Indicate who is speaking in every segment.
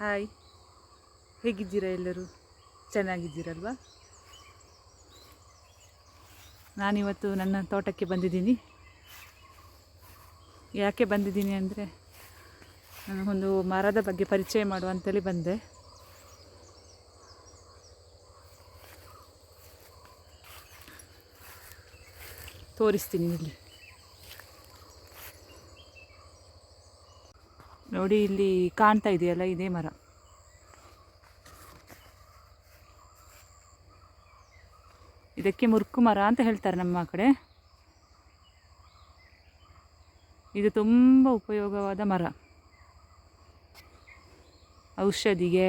Speaker 1: Hi ಹೇಗಿದ್ದೀರಾ ಎಲ್ಲರೂ? ಚೆನ್ನಾಗಿದ್ದೀರಲ್ವಾ? ನಾನಿವತ್ತು ನನ್ನ ತೋಟಕ್ಕೆ ಬಂದಿದ್ದೀನಿ. ಯಾಕೆ ಬಂದಿದ್ದೀನಿ ಅಂದರೆ ನಾನು ಒಂದು ಮರದ ಬಗ್ಗೆ ಪರಿಚಯ ಮಾಡುವ ಅಂತೇಳಿ ಬಂದೆ. ತೋರಿಸ್ತೀನಿ ಇಲ್ಲಿ. ನೋಡಿ ಇಲ್ಲಿ ಕಾಣ್ತಾ ಇದೆಯಲ್ಲ, ಇದೇ ಮರ. ಇದಕ್ಕೆ ಮುರುಕು ಮರ ಅಂತ ಹೇಳ್ತಾರೆ ನಮ್ಮ ಕಡೆ. ಇದು ತುಂಬ ಉಪಯೋಗವಾದ ಮರ. ಔಷಧಿಗೆ,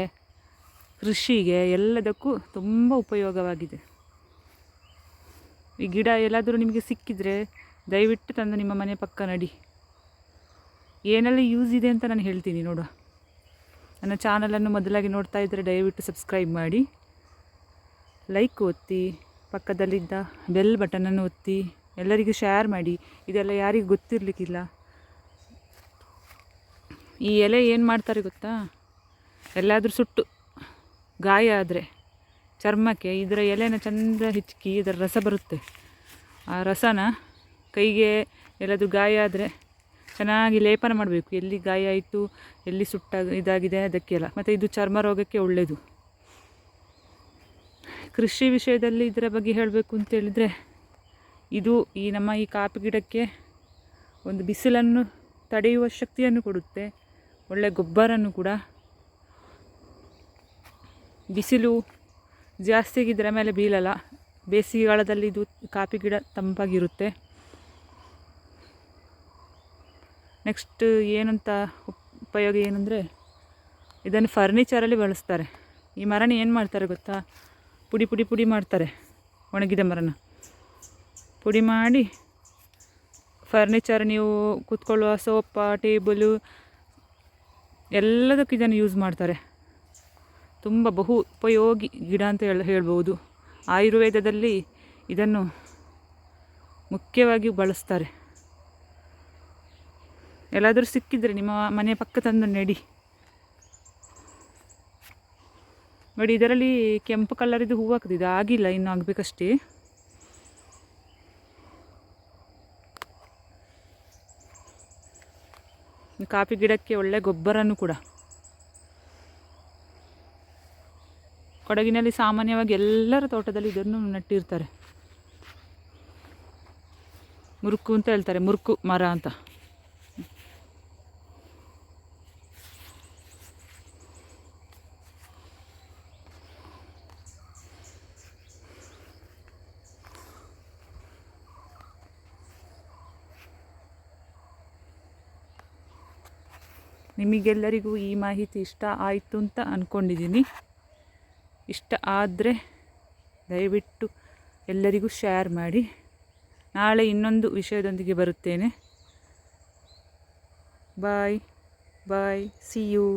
Speaker 1: ಕೃಷಿಗೆ ಎಲ್ಲದಕ್ಕೂ ತುಂಬ ಉಪಯೋಗವಾಗಿದೆ. ಈ ಗಿಡ ಎಲ್ಲಾದರೂ ನಿಮಗೆ ಸಿಕ್ಕಿದರೆ ದಯವಿಟ್ಟು ತಂದು ನಿಮ್ಮ ಮನೆ ಪಕ್ಕ ನಡಿ. ಏನೆಲ್ಲ ಯೂಸ್ ಇದೆ ಅಂತ ನಾನು ಹೇಳ್ತೀನಿ ನೋಡು. ನನ್ನ ಚಾನಲನ್ನು ಮೊದಲಾಗಿ ನೋಡ್ತಾ ಇದ್ದರೆ ದಯವಿಟ್ಟು ಸಬ್ಸ್ಕ್ರೈಬ್ ಮಾಡಿ. ಲೈಕ್ ಒತ್ತಿ, ಪಕ್ಕದಲ್ಲಿದ್ದ ಬೆಲ್ ಬಟನನ್ನು ಒತ್ತಿ, ಎಲ್ಲರಿಗೂ ಶೇರ್ ಮಾಡಿ. ಇದೆಲ್ಲ ಯಾರಿಗೂ ಗೊತ್ತಿರಲಿಕ್ಕಿಲ್ಲ. ಈ ಎಲೆ ಏನು ಮಾಡ್ತಾರೆ ಗೊತ್ತಾ? ಎಲ್ಲಾದರೂ ಸುಟ್ಟು, ಗಾಯ ಆದರೆ ಚರ್ಮಕ್ಕೆ ಇದರ ಎಲೆನ ಚಂದ ಹಿಚ್ಕಿ ಇದರ ರಸ ಬರುತ್ತೆ. ಆ ರಸನ ಕೈಗೆ ಎಲ್ಲಾದರೂ ಗಾಯ ಆದರೆ ಚೆನ್ನಾಗಿ ಲೇಪನ ಮಾಡಬೇಕು. ಎಲ್ಲಿ ಗಾಯ ಆಯಿತು, ಎಲ್ಲಿ ಸುಟ್ಟ ಇದಾಗಿದೆ ಅದಕ್ಕೆಲ್ಲ. ಮತ್ತು ಇದು ಚರ್ಮ ರೋಗಕ್ಕೆ ಒಳ್ಳೆಯದು ಕೃಷಿ ವಿಷಯದಲ್ಲಿ ಇದರ ಬಗ್ಗೆ ಹೇಳಬೇಕು ಅಂತೇಳಿದರೆ ಇದು ಈ ನಮ್ಮ ಈ ಕಾಪಿ ಗಿಡಕ್ಕೆ ಒಂದು ಬಿಸಿಲನ್ನು ತಡೆಯುವ ಶಕ್ತಿಯನ್ನು ಕೊಡುತ್ತೆ. ಒಳ್ಳೆ ಗೊಬ್ಬರನ್ನು ಕೂಡ. ಬಿಸಿಲು ಜಾಸ್ತಿ ಇದರ ಮೇಲೆ ಬೀಳಲ್ಲ. ಬೇಸಿಗೆಗಾಲದಲ್ಲಿ ಇದು ಕಾಪಿ ಗಿಡ ತಂಪಾಗಿರುತ್ತೆ. ನೆಕ್ಸ್ಟ್ ಏನಂತ ಉಪಯೋಗ ಏನಂದರೆ ಇದನ್ನು ಫರ್ನಿಚರಲ್ಲಿ ಬಳಸ್ತಾರೆ. ಈ ಮರನ ಏನು ಮಾಡ್ತಾರೆ ಗೊತ್ತಾ? ಪುಡಿ ಪುಡಿ ಪುಡಿ ಮಾಡ್ತಾರೆ ಒಣಗಿದ ಮರನ. ಪುಡಿ ಮಾಡಿ ಫರ್ನಿಚರ್ ನೀವು ಕೂತ್ಕೊಳ್ಳುವ ಸೋಫಾ, ಟೇಬಲು ಎಲ್ಲದಕ್ಕೂ ಇದನ್ನು ಯೂಸ್ ಮಾಡ್ತಾರೆ. ತುಂಬ ಬಹು ಉಪಯೋಗಿ ಗಿಡ ಅಂತ ಹೇಳ ಹೇಳ್ಬೋದು ಆಯುರ್ವೇದದಲ್ಲಿ ಇದನ್ನು ಮುಖ್ಯವಾಗಿ ಬಳಸ್ತಾರೆ. ಎಲ್ಲಾದರೂ ಸಿಕ್ಕಿದರೆ ನಿಮ್ಮ ಮನೆ ಪಕ್ಕ ತಂದು ನೆಡಿ. ನೋಡಿ, ಇದರಲ್ಲಿ ಕೆಂಪು ಕಲರಿದ್ದು ಹೂವು ಹಾಕಿದೆ. ಆಗಿಲ್ಲ, ಇನ್ನು ಆಗಬೇಕಷ್ಟೇ ಕಾಫಿ ಗಿಡಕ್ಕೆ ಒಳ್ಳೆ ಗೊಬ್ಬರನೂ ಕೂಡ. ಕೊಡಗಿನಲ್ಲಿ ಸಾಮಾನ್ಯವಾಗಿ ಎಲ್ಲರ ತೋಟದಲ್ಲಿ ಇದನ್ನು ನೆಟ್ಟಿರ್ತಾರೆ. ಮುರುಕು ಅಂತ ಹೇಳ್ತಾರೆ, ಮುರುಕು ಮರ ಅಂತ. ನಿಮಗೆಲ್ಲರಿಗೂ ಈ ಮಾಹಿತಿ ಇಷ್ಟ ಆಯಿತು ಅಂತ ಅಂದ್ಕೊಂಡಿದ್ದೀನಿ ಇಷ್ಟ ಆದರೆ ದಯವಿಟ್ಟು ಎಲ್ಲರಿಗೂ ಶೇರ್ ಮಾಡಿ. ನಾಳೆ ಇನ್ನೊಂದು ವಿಷಯದೊಂದಿಗೆ ಬರುತ್ತೇನೆ. ಬಾಯ್ ಬಾಯ್ ಸಿ ಯು